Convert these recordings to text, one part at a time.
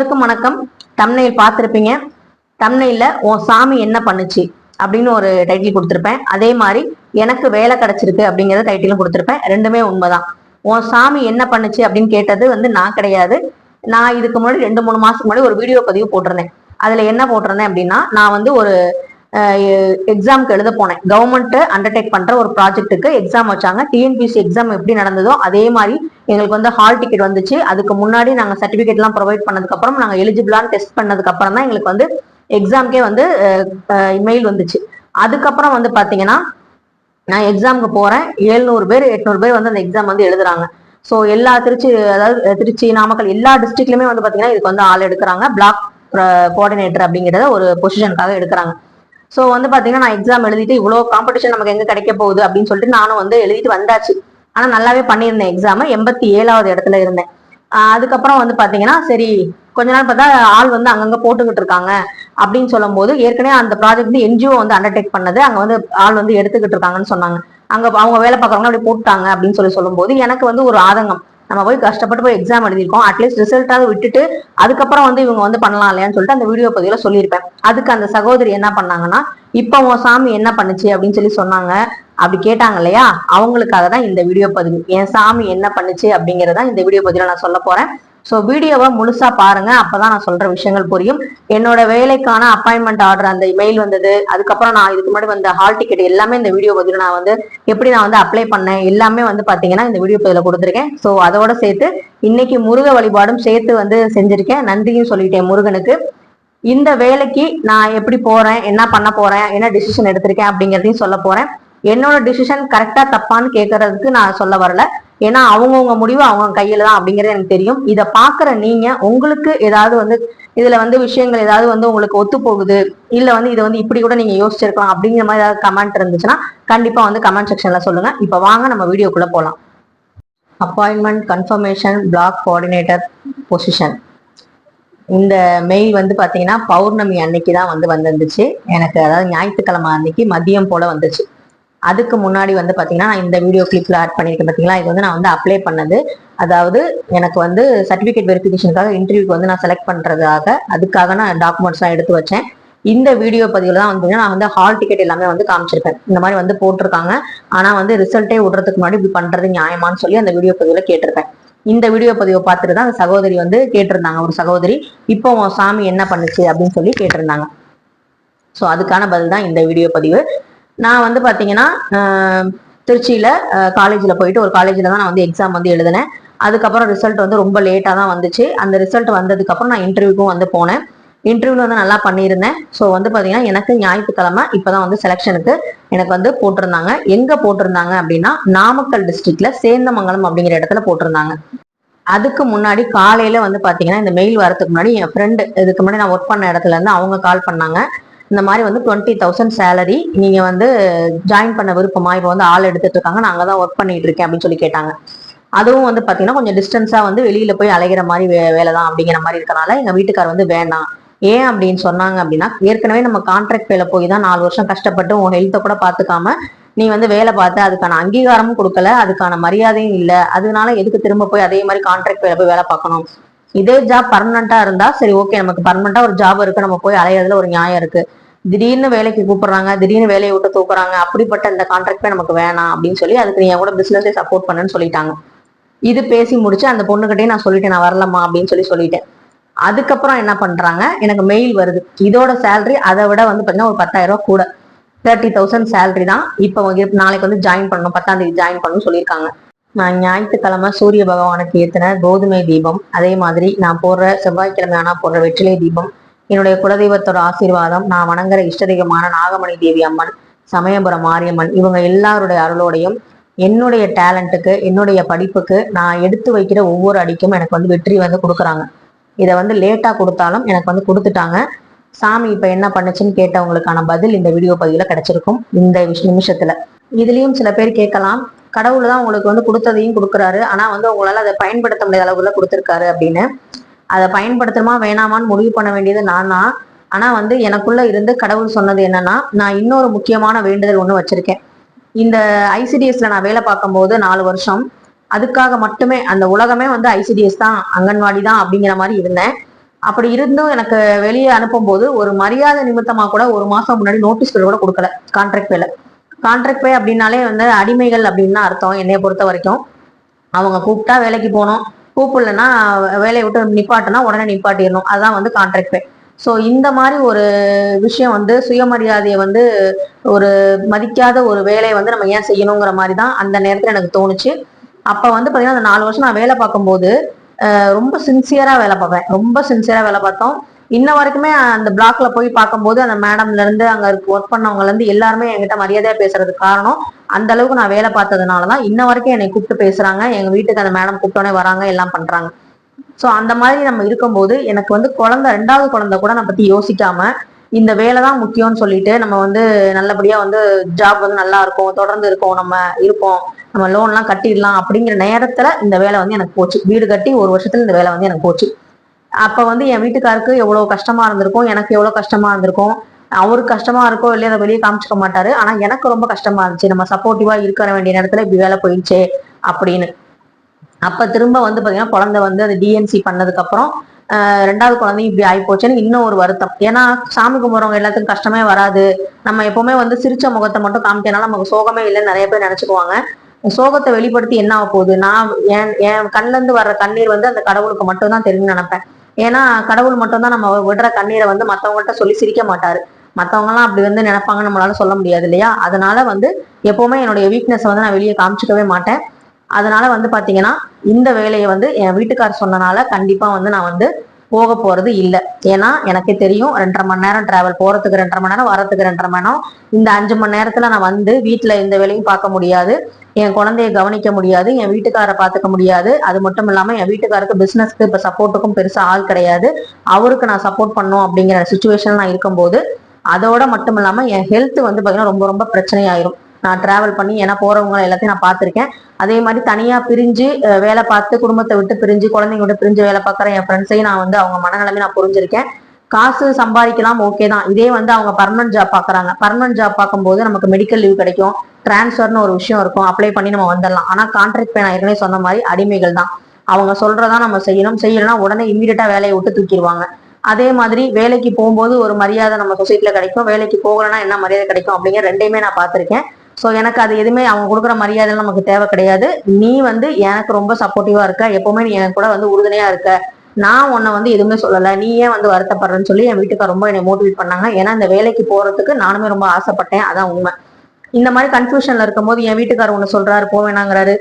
அனைவருக்கும் வணக்கம். தம்னையில் பார்த்துருப்பீங்க. தம்னையில உன் சாமி என்ன பண்ணுச்சு? அப்படின்னு ஒரு டைட்டில் கொடுத்துருப்பேன். அதே மாதிரி எனக்கு வேலை கிடைச்சிருக்கு அப்படிங்கறத டைட்டிலும் கொடுத்துருப்பேன். ரெண்டுமே உண்மைதான். உன் சாமி என்ன பண்ணுச்சு? அப்படின்னு கேட்டது வந்து நான் கிடையாது. நான் இதுக்கு முன்னாடி ரெண்டு மூணு மாசத்துக்கு முன்னாடி ஒரு வீடியோ பதிவு போட்டிருந்தேன். அதுல என்ன போட்டிருந்தேன் அப்படின்னா நான் வந்து ஒரு எக்ஸாம்க்கு எழுத போனேன். கவர்மெண்ட் அண்டர்டேக் பண்ற ஒரு ப்ராஜெக்ட்டுக்கு எக்ஸாம் வச்சாங்க. டிஎன்பிசி எக்ஸாம் எப்படி நடந்ததோ அதே மாதிரி எங்களுக்கு வந்து ஹால் டிக்கெட் வந்துச்சு. அதுக்கு முன்னாடி நாங்க சர்டிபிகேட் எல்லாம் ப்ரொவைட் பண்ணதுக்கு அப்புறம் நாங்க எலிஜிபிளான்னு டெஸ்ட் பண்ணதுக்கு அப்புறம் தான் எங்களுக்கு வந்து எக்ஸாம்க்கே வந்து மெயில் வந்துச்சு. அதுக்கப்புறம் வந்து பாத்தீங்கன்னா நான் எக்ஸாமுக்கு போறேன். எழுநூறு பேர் எட்நூறு பேர் வந்து அந்த எக்ஸாம் வந்து எழுதுறாங்க. ஸோ எல்லா திருச்சி அதாவது திருச்சி நாமக்கல் எல்லா டிஸ்ட்ரிக்ட்லயுமே வந்து பாத்தீங்கன்னா இதுக்கு வந்து ஆள் எடுக்கிறாங்க. பிளாக் கோஆர்டினேட்டர் அப்படிங்கிறத ஒரு பொசிஷனுக்காக எடுக்கிறாங்க. ஸோ வந்து பாத்தீங்கன்னா நான் எக்ஸாம் எழுதிட்டு இவ்வளோ காம்படிஷன் நமக்கு எங்க கிடைக்க போகுது அப்படின்னு சொல்லிட்டு நானும் வந்து எழுதிட்டு வந்தாச்சு. ஆனா நல்லாவே பண்ணியிருந்தேன் எக்ஸாம் எண்பத்தி ஏழாவது இடத்துல இருந்தேன். அதுக்கப்புறம் வந்து பாத்தீங்கன்னா சரி கொஞ்ச நாள் பார்த்தா ஆள் வந்து அங்கங்க போட்டுக்கிட்டு இருக்காங்க அப்படின்னு சொல்லும் போது ஏற்கனவே அந்த ப்ராஜெக்ட் வந்து என்ஜிஓ வந்து அண்டர்டேக் பண்ணது. அங்க வந்து ஆள் வந்து எடுத்துக்கிட்டு இருக்காங்கன்னு சொன்னாங்க. அங்க அவங்க வேலை பார்க்கறவங்க அப்படி போட்டாங்க அப்படின்னு சொல்லி சொல்லும்போது எனக்கு வந்து ஒரு ஆதங்கம். நம்ம போய் கஷ்டப்பட்டு போய் எக்ஸாம் எழுதியிருக்கோம். அட்லீஸ்ட் ரிசல்ட்டாவது விட்டுட்டு அதுக்கப்புறம் வந்து இவங்க வந்து பண்ணலாம் இல்லையான்னு சொல்லிட்டு அந்த வீடியோ பதிவில் சொல்லியிருப்பேன். அதுக்கு அந்த சகோதரி என்ன பண்ணாங்கன்னா இப்போ உன் சாமி என்ன பண்ணுச்சு? அப்படின்னு சொல்லி சொன்னாங்க. அப்படி கேட்டாங்க இல்லையா? அவங்களுக்காக தான் இந்த வீடியோ பதிவு. என் சாமி என்ன பண்ணுச்சு அப்படிங்கறத இந்த வீடியோ பதிவில் நான் சொல்ல போறேன். ஸோ வீடியோவை முழுசா பாருங்க. அப்பதான் நான் சொல்ற விஷயங்கள் புரியும். என்னோட வேலைக்கான அப்பாயின்மெண்ட் ஆர்டர் அந்த மெயில் வந்தது. அதுக்கப்புறம் நான் இதுக்கு முன்னாடி வந்த ஹால் டிக்கெட் எல்லாமே இந்த வீடியோ பதில் நான் வந்து எப்படி நான் வந்து அப்ளை பண்ணேன் எல்லாமே வந்து பாத்தீங்கன்னா இந்த வீடியோ பதில கொடுத்துருக்கேன். ஸோ அதோட சேர்த்து இன்னைக்கு முருக வழிபாடும் சேர்த்து வந்து செஞ்சிருக்கேன். நன்றியும் சொல்லிட்டேன் முருகனுக்கு. இந்த வேலைக்கு நான் எப்படி போறேன் என்ன பண்ண போறேன் என்ன டிசிஷன் எடுத்திருக்கேன் அப்படிங்கிறதையும் சொல்ல போறேன். என்னோட டிசிஷன் கரெக்டா தப்பான்னு கேட்கறதுக்கு நான் சொல்ல வரல. ஏன்னா அவங்கவுங்க முடிவு அவங்க கையில தான் அப்படிங்கிறது எனக்கு தெரியும். இதை பாக்குற நீங்க உங்களுக்கு ஏதாவது வந்து இதுல வந்து விஷயங்கள் ஏதாவது வந்து உங்களுக்கு ஒத்து போகுது இல்ல வந்து இதை வந்து இப்படி கூட நீங்க யோசிச்சிருக்கலாம் அப்படிங்கிற மாதிரி ஏதாவது கமெண்ட் இருந்துச்சுன்னா கண்டிப்பா வந்து கமெண்ட் செக்ஷன்ல சொல்லுங்க. இப்ப வாங்க நம்ம வீடியோக்குள்ள போலாம். Appointment confirmation block coordinator position இந்த மெயில் வந்து பார்த்தீங்கன்னா பௌர்ணமி அன்னைக்கு தான் வந்து வந்திருந்துச்சு. எனக்கு அதாவது ஞாயிற்றுக்கிழமை அன்னைக்கு மதியம் போல வந்துச்சு. அதுக்கு முன்னாடி வந்து பார்த்தீங்கன்னா நான் இந்த வீடியோ கிளிப்பில் ஆட் பண்ணியிருக்கேன் பார்த்தீங்களா இது வந்து நான் வந்து அப்ளை பண்ணது. அதாவது எனக்கு வந்து சர்டிஃபிகேட் வெரிஃபிகேஷனுக்காக இன்டர்வியூக்கு வந்து நான் செலக்ட் பண்ணுறதுக்காக அதுக்காக நான் டாக்குமெண்ட்ஸ்லாம் எடுத்து வச்சேன். இந்த வீடியோ பதிவில் தான் வந்து நான் வந்து ஹால் டிக்கெட் எல்லாமே வந்து காமிச்சிருப்பேன். இந்த மாதிரி வந்து போட்டிருக்காங்க. ஆனால் வந்து ரிசல்ட்டே விடுறதுக்கு முன்னாடி இப்படி பண்ணுறது நியாயமான்னு சொல்லி அந்த வீடியோ பதிவில் கேட்டிருப்பேன். இந்த வீடியோ பதிவை பார்த்துட்டு தான் அந்த சகோதரி வந்து கேட்டிருந்தாங்க ஒரு சகோதரி. இப்போ உன் சாமி என்ன பண்ணுச்சு அப்படின்னு சொல்லி கேட்டிருந்தாங்க. ஸோ அதுக்கான பதில் தான் இந்த வீடியோ பதிவு. நான் வந்து பார்த்தீங்கன்னா திருச்சியில் காலேஜில் போயிட்டு ஒரு காலேஜில் தான் நான் வந்து எக்ஸாம் வந்து எழுதினேன். அதுக்கப்புறம் ரிசல்ட் வந்து ரொம்ப லேட்டாக தான் வந்துச்சு. அந்த ரிசல்ட் வந்ததுக்கப்புறம் நான் இன்டர்வியூக்கும் வந்து போனேன். இன்டர்வியூவில் வந்து நல்லா பண்ணியிருந்தேன். ஸோ வந்து பார்த்தீங்கன்னா எனக்கு ஞாயிற்றுக்கிழமை இப்போ தான் வந்து செலெக்ஷனுக்கு எனக்கு வந்து போட்டிருந்தாங்க. எங்கே போட்டிருந்தாங்க அப்படின்னா நாமக்கல் டிஸ்ட்ரிக்டில் சேந்தமங்கலம் அப்படிங்கிற இடத்துல போட்டிருந்தாங்க. அதுக்கு முன்னாடி காலையில் வந்து பார்த்தீங்கன்னா இந்த மெயில் வரதுக்கு முன்னாடி என் ஃப்ரெண்டு இதுக்கு முன்னாடி நான் ஒர்க் பண்ண இடத்துல இருந்து அவங்க கால் பண்ணாங்க. இந்த மாதிரி வந்து டுவெண்ட்டி தௌசண்ட் சேலரி நீங்க வந்து ஜாயின் பண்ண விருப்பமா இப்போ வந்து ஆள் எடுத்துட்டு இருக்காங்க. நான் அங்கதான் ஒர்க் பண்ணிட்டு இருக்கேன் அப்படின்னு சொல்லி கேட்டாங்க. அதுவும் வந்து பார்த்தீங்கன்னா கொஞ்சம் டிஸ்டன்ஸா வந்து வெளியில போய் அலைகிற மாதிரி வே- வேலை தான் அப்படிங்கிற மாதிரி இருக்கனால எங்க வீட்டுக்கார் வந்து வேணாம் ஏன் அப்படின்னு சொன்னாங்க அப்படின்னா ஏற்கனவே நம்ம கான்ட்ராக்ட் வேலை போய் தான் நாலு வருஷம் கஷ்டப்பட்டு உன் ஹெல்த்தை கூட பாத்துக்காம நீ வந்து வேலை பார்த்து அதுக்கான அங்கீகாரமும் கொடுக்கல அதுக்கான மரியாதையும் இல்லை. அதனால எதுக்கு திரும்ப போய் அதே மாதிரி கான்ட்ராக்ட் வேலை போய் வேலை பார்க்கணும்? இதே ஜாப் பர்மனண்டா இருந்தா சரி ஓகே நமக்கு பர்மனண்டா ஒரு ஜாப் இருக்கு. நம்ம போய் அலையிறதுல ஒரு நியாயம் இருக்கு. திடீர்னு வேலைக்கு கூப்பிடுறாங்க திடீர்னு வேலையை விட்டு தூக்குறாங்க அப்படிப்பட்ட இந்த கான்ட்ராக்டே நமக்கு வேணாம் அப்படின்னு சொல்லி அதுக்கு நீங்க கூட பிசினஸே சப்போர்ட் பண்ணுன்னு சொல்லிட்டாங்க. இது பேசி முடிச்சு அந்த பொண்ணுகிட்டே நான் சொல்லிட்டேன் நான் வரலம்மா அப்படின்னு சொல்லி சொல்லிட்டேன். அதுக்கப்புறம் என்ன பண்றாங்க எனக்கு மெயில் வருது. இதோட சேலரி அதை விட வந்து பாத்தீங்கன்னா ஒரு பத்தாயிரம் ரூபா கூட. தேர்ட்டி தௌசண்ட் சேலரி தான். இப்போ நாளைக்கு வந்து ஜாயின் பண்ணணும் பத்தாம் தேதி ஜாயின் பண்ணணும் சொல்லியிருக்காங்க. நான் ஞாயிற்றுக்கிழமை சூரிய பகவானுக்கு ஏத்தின கோதுமை தீபம். அதே மாதிரி நான் போடுற செவ்வாய்க்கிழமை ஆனா போடுற வெற்றிலை தீபம். என்னுடைய குலதெய்வத்தோட ஆசீர்வாதம் நான் வணங்குற இஷ்டதெய்வமான நாகமணி தேவி அம்மன் சமயபுரம் மாரியம்மன் இவங்க எல்லாருடைய அருளோடையும் என்னுடைய டேலண்ட்டுக்கு என்னுடைய படிப்புக்கு நான் எடுத்து வைக்கிற ஒவ்வொரு அடிக்கும் எனக்கு வந்து வெற்றி வந்து கொடுக்குறாங்க. இதை வந்து லேட்டாக கொடுத்தாலும் எனக்கு வந்து கொடுத்துட்டாங்க. சாமி இப்போ என்ன பண்ணுச்சுன்னு கேட்டவங்களுக்கான பதில் இந்த வீடியோ பதிவில் கிடைச்சிருக்கும். இந்த விஷ- நிமிஷத்தில். இதுலயும் சில பேர் கேட்கலாம். கடவுள் தான் உங்களுக்கு வந்து கொடுத்ததையும் கொடுக்குறாரு. ஆனால் வந்து உங்களால் அதை பயன்படுத்த முடியாத அளவுக்குள்ள கொடுத்துருக்காரு அப்படின்னு. அதை பயன்படுத்தணுமா வேணாமான்னு முடிவு பண்ண வேண்டியது நான்? தான் ஆனா வந்து எனக்குள்ள இருந்து கடவுள் சொன்னது என்னன்னா நான் இன்னொரு முக்கியமான வேண்டுதல் ஒண்ணு வச்சிருக்கேன். இந்த ஐசிடிஎஸ்ல நான் வேலை பார்க்கும்போது நாலு வருஷம். அதுக்காக மட்டுமே அந்த உலகமே வந்து ஐசிடிஎஸ் தான் அங்கன்வாடி தான் அப்படிங்கிற மாதிரி இருந்தேன். அப்படி இருந்தும் எனக்கு வெளியே அனுப்பும்போது ஒரு மரியாதை நிமித்தமா கூட ஒரு மாசம் முன்னாடி நோட்டீஸ் கூட கொடுக்கல கான்ட்ராக்ட் பேல கான்ட்ராக்ட் பே அப்படின்னாலே வந்து அடிமைகள் அப்படின்னு தான் அர்த்தம் என்னைய பொறுத்த வரைக்கும். அவங்க கூப்பிட்டா வேலைக்கு போகணும். கூப்பிடலன்னா வேலையை விட்டு நிப்பாட்டினா உடனே நிப்பாட்டிடணும். அதுதான் வந்து கான்ட்ராக்ட் பே ஸோ இந்த மாதிரி ஒரு விஷயம் வந்து சுயமரியாதையை வந்து ஒரு மதிக்காத ஒரு வேலையை வந்து நம்ம ஏன் செய்யணுங்கிற மாதிரி தான் அந்த நேரத்தில் எனக்கு தோணுச்சு. அப்போ வந்து பார்த்தீங்கன்னா அந்த நாலு வருஷம் நான் வேலை பார்க்கும்போது ரொம்ப சின்சியரா வேலை பார்ப்பேன். ரொம்ப சின்சியரா வேலை பார்த்தோம். இன்ன வரைக்குமே அந்த பிளாக்ல போய் பார்க்கும்போது அந்த மேடம்ல இருந்து அங்க ஒர்க் பண்ணவங்கல இருந்து எல்லாருமே என்கிட்ட மரியாதையா பேசுறதுக்கு காரணம். அந்த அளவுக்கு நான் வேலை பார்த்ததுனாலதான் இன்ன வரைக்கும் என்னை கூப்பிட்டு பேசுறாங்க. எங்க வீட்டுக்கு அந்த மேடம் கூப்பிட்டோன்னே வராங்க எல்லாம் பண்றாங்க. சோ அந்த மாதிரி நம்ம இருக்கும்போது எனக்கு வந்து குழந்தை ரெண்டாவது குழந்தை கூட நான் பத்தி யோசிக்காம இந்த வேலை தான் முக்கியம்னு சொல்லிட்டு நம்ம வந்து நல்லபடியா வந்து ஜாப் வந்து நல்லா இருக்கும் தொடர்ந்து இருக்கும் நம்ம இருப்போம் நம்ம லோன்லாம் கட்டிடலாம் அப்படிங்கிற நேரத்துல இந்த வேலை வந்து எனக்கு போச்சு. வீடு கட்டி ஒரு வருஷத்துல இந்த வேலை வந்து எனக்கு போச்சு. அப்ப வந்து என் வீட்டுக்காருக்கு எவ்வளவு கஷ்டமா இருந்திருக்கும் எனக்கு எவ்வளவு கஷ்டமா இருந்திருக்கும் அவருக்கு கஷ்டமா இருக்கோ இல்லையா அதை வெளியே காமிச்சிக்க மாட்டாரு. ஆனா எனக்கு ரொம்ப கஷ்டமா இருந்துச்சு. நம்ம சப்போர்ட்டிவா இருக்கிற வேண்டிய நேரத்துல இப்படி வேலை போயிடுச்சே அப்படின்னு. அப்ப திரும்ப வந்து பாத்தீங்கன்னா குழந்தை வந்து அது டிஎன்சி பண்ணதுக்கு அப்புறம் ஆஹ் ரெண்டாவது குழந்தையும் இப்படி ஆகி போச்சுன்னு இன்னும் ஒரு வருத்தம். ஏன்னா சாமி கும்பிட்றவங்க எல்லாத்துக்கும் கஷ்டமே வராது. நம்ம எப்பவுமே வந்து சிரிச்ச முகத்தை மட்டும் காமிக்கனால நமக்கு சோகமே இல்லைன்னு நிறைய பேர் நினைச்சுக்குவாங்க. சோகத்தை வெளிப்படுத்தி என்ன ஆக போகுது? நான் என் என் கண்ணுல இருந்து வர்ற கண்ணீர் வந்து அந்த கடவுளுக்கு மட்டும் தான் தெரியும்னு நினைப்பேன். ஏன்னா கடவுள் மட்டும்தான் நம்ம விடுற கண்ணீரை வந்து மற்றவங்கள்ட்ட சொல்லி சிரிக்க மாட்டாரு. மற்றவங்கலாம் அப்படி வந்து நினைப்பாங்க நம்மளால சொல்ல முடியாது இல்லையா? அதனால வந்து எப்பவுமே என்னுடைய வீக்னஸ் வந்து நான் வெளியே காமிச்சிக்கவே மாட்டேன். அதனால வந்து பாத்தீங்கன்னா இந்த வேலையை வந்து என் வீட்டுக்கார் சொன்னனால கண்டிப்பா வந்து நான் வந்து போக போறது இல்லை. ஏன்னா எனக்கே தெரியும் ரெண்டரை மணி நேரம் டிராவல் போறதுக்கு ரெண்டரை மணி நேரம் வரத்துக்கு ரெண்டரை மணி நேரம். இந்த அஞ்சு மணி நேரத்துல நான் வந்து வீட்டுல எந்த வேலையும் பார்க்க முடியாது. என் குழந்தைய கவனிக்க முடியாது என் வீட்டுக்காரை பார்த்துக்க முடியாது. அது மட்டும் இல்லாமல் என் வீட்டுக்காருக்கு பிஸ்னஸ்க்கு இப்போ சப்போர்ட்டுக்கும் பெருசாக ஆள் கிடையாது. அவருக்கு நான் சப்போர்ட் பண்ணும் அப்படிங்கிற சுச்சுவேஷன் நான் இருக்கும்போது அதோட மட்டும் இல்லாமல் என் ஹெல்த் வந்து பார்த்தீங்கன்னா ரொம்ப ரொம்ப பிரச்சனையாயிரும். நான் டிராவல் பண்ணி ஏன்னா போகிறவங்க எல்லாத்தையும் நான் பார்த்துருக்கேன். அதே மாதிரி தனியாக பிரிஞ்சு வேலை பார்த்து குடும்பத்தை விட்டு பிரிஞ்சு குழந்தைங்க விட்டு பிரிஞ்சு வேலை பார்க்குற என் ஃப்ரெண்ட்ஸையும் நான் வந்து அவங்க மனநிலைமை நான் புரிஞ்சிருக்கேன். காசு சம்பாதிக்கலாம் ஓகே தான். இதே வந்து அவங்க பர்மனன்ட் ஜாப் பார்க்குறாங்க. பர்மனன்ட் ஜாப் பார்க்கும்போது நமக்கு மெடிக்கல் லீவ் கிடைக்கும். டிரான்ஸ்ஃபர்னு ஒரு விஷயம் இருக்கும். அப்ளை பண்ணி நம்ம வந்துடலாம். ஆனால் கான்ட்ராக்ட் பே நான் ஏற்கனவே சொன்ன மாதிரி அடிமைகள் தான். அவங்க சொல்றதா நம்ம செய்யணும். செய்யலைன்னா உடனே இம்மீடியட்டா வேலையை விட்டு தூக்கிடுவாங்க. அதே மாதிரி வேலைக்கு போகும்போது ஒரு மரியாதை நம்ம சொசைட்டில கிடைக்கும். வேலைக்கு போகலைன்னா என்ன மரியாதை கிடைக்கும் அப்படிங்கிற ரெண்டையுமே நான் பார்த்துருக்கேன். ஸோ எனக்கு அது எதுவுமே அவங்க கொடுக்குற மரியாதை நமக்கு தேவை கிடையாது. நீ வந்து எனக்கு ரொம்ப சப்போர்ட்டிவா இருக்க. எப்பவுமே நீ எனக்கு கூட வந்து உறுதுணையா இருக்க. நான் உன்னை வந்து எதுவுமே சொல்லலை. நீ ஏன் வந்து வருத்தப்படுறேன்னு சொல்லி என் வீட்டுக்கார் ரொம்ப என்னை மோட்டிவேட் பண்ணாங்க. ஏன்னா இந்த வேலைக்கு போறதுக்கு நானுமே ரொம்ப ஆசைப்பட்டேன். அதான் உண்மை. இந்த மாதிரி கன்ஃபியூஷன்ல இருக்கும்போது என் வீட்டுக்காரர் ஒன்று சொல்றாரு போவேணாங்கிறாரு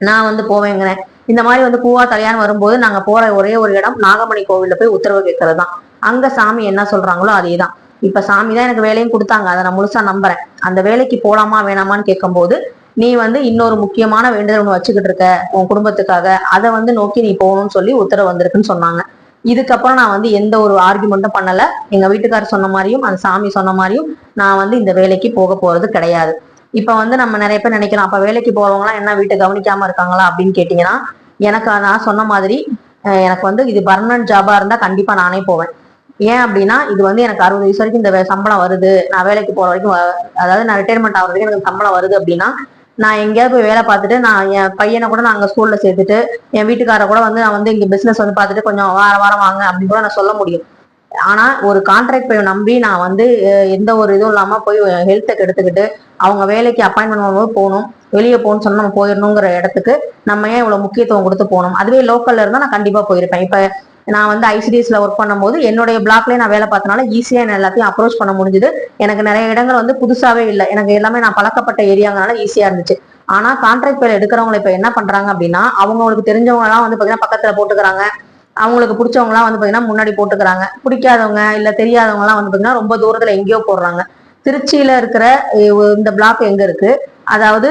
நான் வந்து போவேங்கிறேன். இந்த மாதிரி வந்து பூவா தலையான்னு வரும்போது நாங்க போற ஒரே ஒரு இடம் நாகமணி கோவில்ல போய் உத்தரவு கேட்கறது தான் அங்க சாமி என்ன சொல்றாங்களோ அதே தான் இப்ப சாமி தான் எனக்கு வேலையும் கொடுத்தாங்க. அதை நான் முழுசா நம்புறேன். அந்த வேலைக்கு போலாமா வேணாமான்னு கேட்கும்போது நீ வந்து இன்னொரு முக்கியமான வேண்டுதல் ஒன்று வச்சுக்கிட்டு இருக்க உன் குடும்பத்துக்காக. அதை வந்து நோக்கி நீ போகணும்னு சொல்லி உத்தரவு வந்திருக்குன்னு சொன்னாங்க. இதுக்கப்புறம் நான் வந்து எந்த ஒரு ஆர்குமெண்ட்டும் பண்ணல. எங்க வீட்டுக்காரர் சொன்ன மாதிரியும் அந்த சாமி சொன்ன மாதிரியும் நான் வந்து இந்த வேலைக்கு போக போறது கிடையாது. இப்ப வந்து நம்ம நிறைய பேர் நினைக்கலாம் அப்ப வேலைக்கு போறவங்களாம் என்ன வீட்டை கவனிக்காம இருக்காங்களா அப்படின்னு கேட்டீங்கன்னா எனக்கு நான் சொன்ன மாதிரி எனக்கு வந்து இது பர்மனன்ட் ஜாபா இருந்தா கண்டிப்பா நானே போவேன். ஏன் அப்படின்னா இது வந்து எனக்கு அறுபது வயசு வரைக்கும் இந்த சம்பளம் வருது. நான் வேலைக்கு போற வரைக்கும் அதாவது நான் ரிட்டையர்மெண்ட் ஆகுறதுக்கு எனக்கு சம்பளம் வருது அப்படின்னா நான் எங்கேயாவது போய் வேலை பார்த்துட்டு நான் என் பையனை கூட நான் அங்க ஸ்கூல்ல சேர்த்துட்டு என் வீட்டுக்கார கூட வந்து நான் வந்து இங்க பிசினஸ் வந்து பார்த்துட்டு கொஞ்சம் வார வாரம் வாங்க அப்படின்னு கூட நான் சொல்ல முடியும். ஆனா ஒரு கான்ட்ராக்ட் போய் நம்பி நான் வந்து எந்த ஒரு இதுவும் இல்லாம போய் ஹெல்த்தை கெடுத்துக்கிட்டு அவங்க வேலைக்கு அப்பாயின்மெண்ட் பண்ணும்போது போகணும் வெளியே போகணும்னு சொன்னா நம்ம போயிடணுங்கிற இடத்துக்கு நம்ம ஏன் இவ்வளவு முக்கியத்துவம் கொடுத்து போகணும்? அதுவே லோக்கல்ல இருந்தா நான் கண்டிப்பா போயிருப்பேன். இப்ப நான் வந்து ஐசிடிஎஸ்ல ஒர்க் பண்ணும்போது என்னுடைய பிளாக்லயே நான் வேலை பார்த்தனால ஈஸியா என்ன எல்லாத்தையும் அப்ரோச் பண்ண முடிஞ்சுது. எனக்கு நிறைய இடங்கள் வந்து புதுசாவே இல்லை. எனக்கு எல்லாமே நான் பழக்கப்பட்ட ஏரியாங்கனால ஈஸியா இருந்துச்சு. ஆனா கான்ட்ராக்ட் வேலை எடுக்கிறவங்களை இப்ப என்ன பண்றாங்க அப்படின்னா அவங்களுக்கு தெரிஞ்சவங்க எல்லாம் வந்து பாத்தீங்கன்னா பக்கத்துல போட்டுக்கிறாங்க. அவங்களுக்கு பிடிச்சவங்க எல்லாம் வந்து பாத்தீங்கன்னா முன்னாடி போட்டுக்கிறாங்க. பிடிக்காதவங்க இல்ல தெரியாதவங்க எல்லாம் வந்து பாத்தீங்கன்னா ரொம்ப தூரத்துல எங்கேயோ போடுறாங்க. திருச்சியில இருக்கிற இந்த பிளாக் எங்க இருக்கு? அதாவது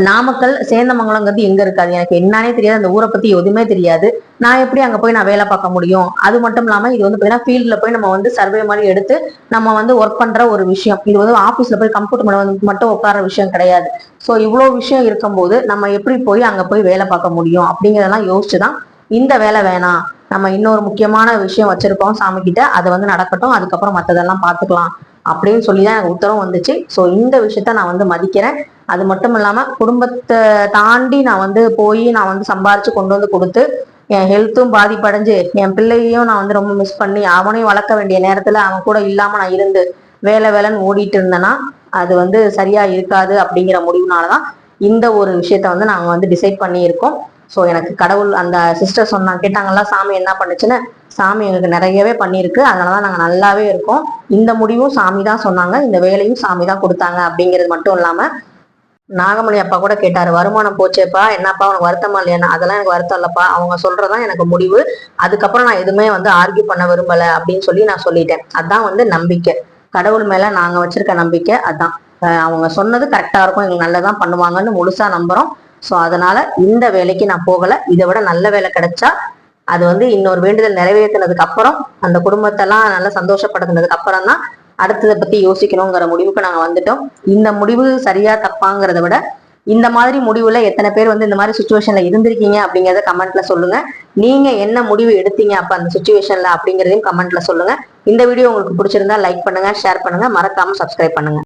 நாமக்கல் சேந்தமங்கலங்கிறது எங்க இருக்காது. எனக்கு என்னன்னே தெரியாது. அந்த ஊரை பத்தி எதுவுமே தெரியாது. நான் எப்படி அங்க போய் நான் வேலை பார்க்க முடியும்? அது மட்டும் இல்லாம இது வந்து பாத்தீங்கன்னா ஃபீல்ட்ல போய் நம்ம வந்து சர்வே மாதிரி எடுத்து நம்ம வந்து ஒர்க் பண்ற ஒரு விஷயம். இது வந்து ஆபீஸ்ல போய் கம்ப்யூட்டர் வந்து மட்டும் உட்கார விஷயம் கிடையாது. சோ இவ்வளவு விஷயம் இருக்கும்போது நம்ம எப்படி போய் அங்க போய் வேலை பார்க்க முடியும்? அப்படிங்கறதெல்லாம் யோசிச்சுதான் இந்த வேலை வேணாம். நம்ம இன்னொரு முக்கியமான விஷயம் வச்சிருக்கோம் சாமி கிட்ட. அது வந்து நடக்கட்டும். அதுக்கப்புறம் மத்ததெல்லாம் பாத்துக்கலாம் அப்படின்னு சொல்லி தான் எனக்கு உத்தரவு வந்துச்சு. ஸோ இந்த விஷயத்த நான் வந்து மதிக்கிறேன். அது மட்டும் இல்லாமல் குடும்பத்தை தாண்டி நான் வந்து போய் நான் வந்து சம்பாரிச்சு கொண்டு வந்து கொடுத்து என் ஹெல்த்தும் பாதிப்படைஞ்சு என் பிள்ளையையும் நான் வந்து ரொம்ப மிஸ் பண்ணி அவனையும் வளர்க்க வேண்டிய நேரத்துல அவன் கூட இல்லாம நான் இருந்து வேலை வேலைன்னு ஓடிட்டு இருந்தேன்னா அது வந்து சரியா இருக்காது அப்படிங்கிற முடிவுனாலதான் இந்த ஒரு விஷயத்த வந்து நாங்க வந்து டிசைட் பண்ணி இருக்கோம் ஸோ எனக்கு கடவுள் அந்த சிஸ்டர் சொன்னாங்க கேட்டாங்கல்ல சாமி என்ன பண்ணுச்சுன்னு? சாமி எங்களுக்கு நிறையவே பண்ணியிருக்கு. அதனாலதான் நாங்கள் நல்லாவே இருக்கோம். இந்த முடிவும் சாமி தான் சொன்னாங்க. இந்த வேலையும் சாமி தான் கொடுத்தாங்க அப்படிங்கிறது மட்டும் இல்லாமல் நாகமணி அப்பா கூட கேட்டாரு வருமானம் போச்சேப்பா என்னப்பா உனக்கு வருத்தமா இல்லையா அதெல்லாம் எனக்கு வருத்தம் இல்லப்பா. அவங்க சொல்றதான் எனக்கு முடிவு. அதுக்கப்புறம் நான் எதுவுமே வந்து ஆர்கியூ பண்ண விரும்பல அப்படின்னு சொல்லி நான் சொல்லிட்டேன். அதான் வந்து நம்பிக்கை. கடவுள் மேல நாங்க வச்சிருக்க நம்பிக்கை அதான். அவங்க சொன்னது கரெக்டா இருக்கும். எங்களுக்கு நல்லதான் பண்ணுவாங்கன்னு முழுசா நம்புறோம். ஸோ அதனால இந்த வேலைக்கு நான் போகல. இதை விட நல்ல வேலை கிடைச்சா அது வந்து இன்னொரு வேண்டுதல் நிறைவேற்றினதுக்கு அப்புறம் அந்த குடும்பத்தெல்லாம் நல்லா சந்தோஷப்படுத்தினதுக்கு அப்புறம் தான் அடுத்ததை பத்தி யோசிக்கணுங்கிற முடிவுக்கு நாங்க வந்துட்டோம். இந்த முடிவு சரியா தப்பாங்கிறத விட இந்த மாதிரி முடிவுல எத்தனை பேர் வந்து இந்த மாதிரி சுச்சுவேஷன்ல இருந்திருக்கீங்க அப்படிங்கறத கமெண்ட்ல சொல்லுங்க. நீங்க என்ன முடிவு எடுத்தீங்க அப்ப அந்த சுச்சுவேஷன்ல அப்படிங்கறதையும் கமெண்ட்ல சொல்லுங்க. இந்த வீடியோ உங்களுக்கு பிடிச்சிருந்தா லைக் பண்ணுங்க ஷேர் பண்ணுங்க. மறக்காம சப்ஸ்கிரைப் பண்ணுங்க.